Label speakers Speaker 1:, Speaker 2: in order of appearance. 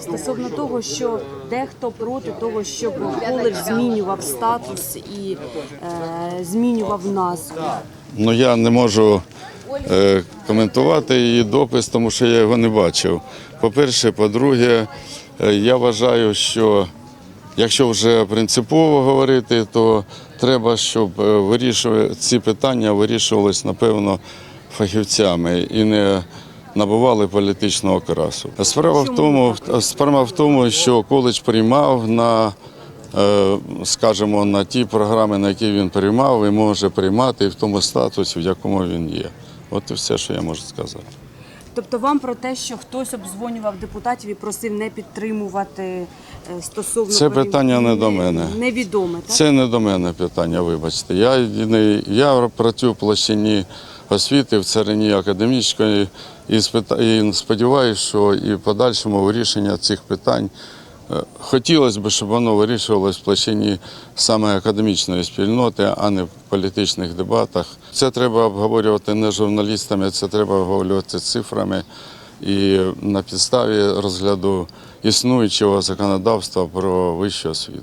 Speaker 1: стосовно того, що дехто проти того, щоб коледж змінював статус і е, змінював назву.
Speaker 2: Ну я не можу е, коментувати її допис, тому що я його не бачив. По-перше, по-друге, е, я вважаю, що якщо вже принципово говорити, то треба, щоб е, вирішувати ці питання вирішувались, напевно, фахівцями і не набували політичного окрасу. Справа в тому, справа в тому, що коледж приймав на е, скажімо, на ті програми, на які він приймав, і може приймати в тому статусі, в якому він є. От і все, що я можу сказати.
Speaker 1: Тобто вам про те, що хтось обдзвонював депутатів і просив не підтримувати стосовно
Speaker 2: Це питання не до мене.
Speaker 1: Невідоме, так?
Speaker 2: Це не до мене питання, вибачте. Я, не, я працюю в площині освіти в царині академічної і, сподіваюся, що і в подальшому вирішення цих питань е, хотілося б, щоб воно вирішувалось в площині саме академічної спільноти, а не в політичних дебатах. Це треба обговорювати не журналістами, це треба обговорювати цифрами і на підставі розгляду існуючого законодавства про вищу освіту.